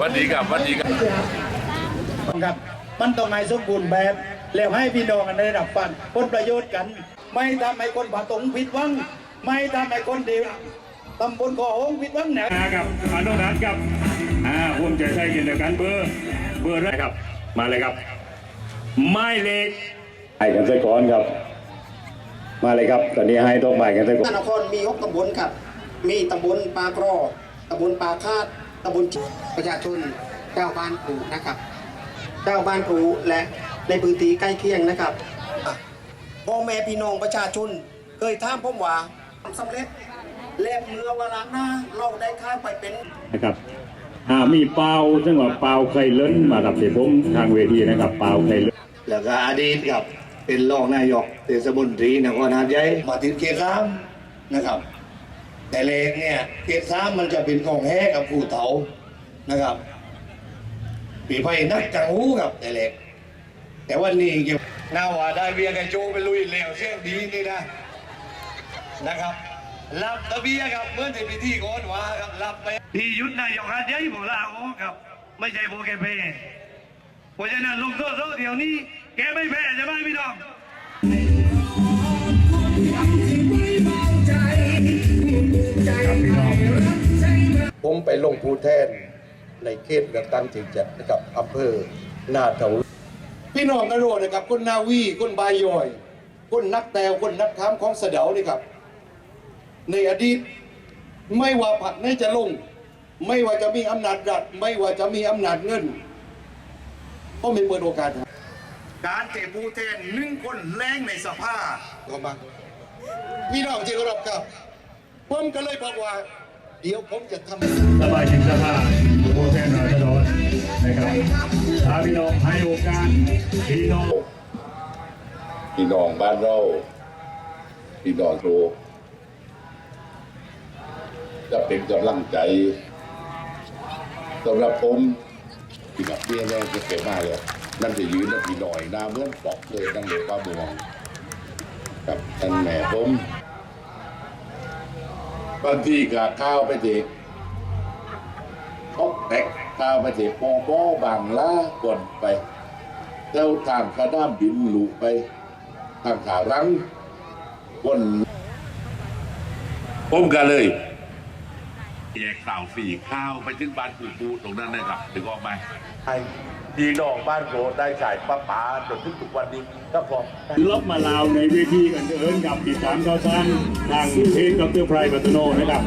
วันดีกับวันดีกับครับ มันต้องให้สมบูรณ์แบบ แล้วให้พี่น้องกันได้รับฟังผลประโยชน์กัน ไม่ทำให้คนผาตงผิดหวัง ไม่ทำให้คนเดียวตำบลก่อหงผิดหวังแหนมากับอนุรักษ์กับอ่าร่วมใจใช้กินเดียวกันเบอร์เบอร์อะไรครับ มาเลยครับ ไม้เล็กให้กันซะก่อนครับ มาเลยครับ ตอนนี้ให้ต้องไปกันซะก่อนนนครมีหกตำบลครับ มีตำบลปากรอตำบลปาคาดตำบลประชาชนเจ้าบ้านครูนะครับ เจ้าบ้านครูและในพื้นที่ใกล้เคียงนะครับอะพ่อแม่พี่น้องประชาชนเคยถามผมว่าความสำเร็จและเมื่อเวลาหน้าเราได้ข้ามไปเป็นนะครับอ่ามีเปล่าซึ่งว่าเปล่าเคยเล้นมากับเสียผมทางเวทีนะครับเปล่าเคยเล้นแล้วก็อดีตครับเป็นรองนายกเทศมนตรีนครหาดใหญ่มาถึงเขตสามนะครับ แต่เลงเนี่ยเขตสามมันจะเป็นของแห้กับผู้เฒ่านะครับ ปีไพ่นักจังหูครับแต่เล็กแต่วันนี้เกี่ยวน่าว่าได้เบียร์กับโจไปลุยแล้วเสียงดีนี่นะนะครับรับตะเบียครับเมื่อในพิธีก่อนว่าครับรับไปพี่ยุทธนายกหัดใหญ่บอกลาออกครับ ไม่ใช่โบแกเพ่เพราะฉะนั้นลงโทษเดี๋ยวนี้ แกไม่แพ้ใช่ไหมพี่น้อง งผู้แทนในเขตเลือกตั้งที่เจ็ดนะครับอำเภอนาเถาพี่น้องกระโดดนะครับคนนาวีคนบายย่อย คนนักแตวคนนักทามของเสะเดานี่ครับ ในอดีตไม่ว่าผักไหนจะลง ไม่ว่าจะมีอำนาจรัฐ ไม่ว่าจะมีอำนาจเงินก็มีเปิดโอกาสให้การเตะผู้แทนหนึ่งคนแรงในสภาเข้ามาพี่น้องที่เคารพครับผมก็เลยบอกว่า เดี๋ยวผมจะทำสบายจิงสภาโปรแทนราษฎรนะครับถ้าพี่น้องให้โอกาสพี่น้องพี่น้องบ้านเราพี่น้องโตจะเป็นกำลังใจสำหรับผมพี่น้องเบี้ยแรกจะเก็บมาเลยนั่นจะยืนแล้วพี่หน่อยหน้าเหมือนปอกเลยนั่งเด็กป้าบวงกับท่านแม่ผม บางทีกะข้าวไปเด็กตกแตกข้าวไปเด็กปอปอบางล้าก่อนไปเจ้าทางขาด้ามบินหลุไปทางขารังคนผมกันเลย แยกสาวสี่ข้าวไปถึงบ้านปู่ปูตรงนั้นนะครับถึงออกไหมให้พี่น้องบ้านโรได้ฉายป้าป๋าจนถึงทุกวันนี้ก็พอลบมาลาวในเวทีกันเอิญกับติดตามข่าวสารทางเพจดรไพรบัตโนนะครับ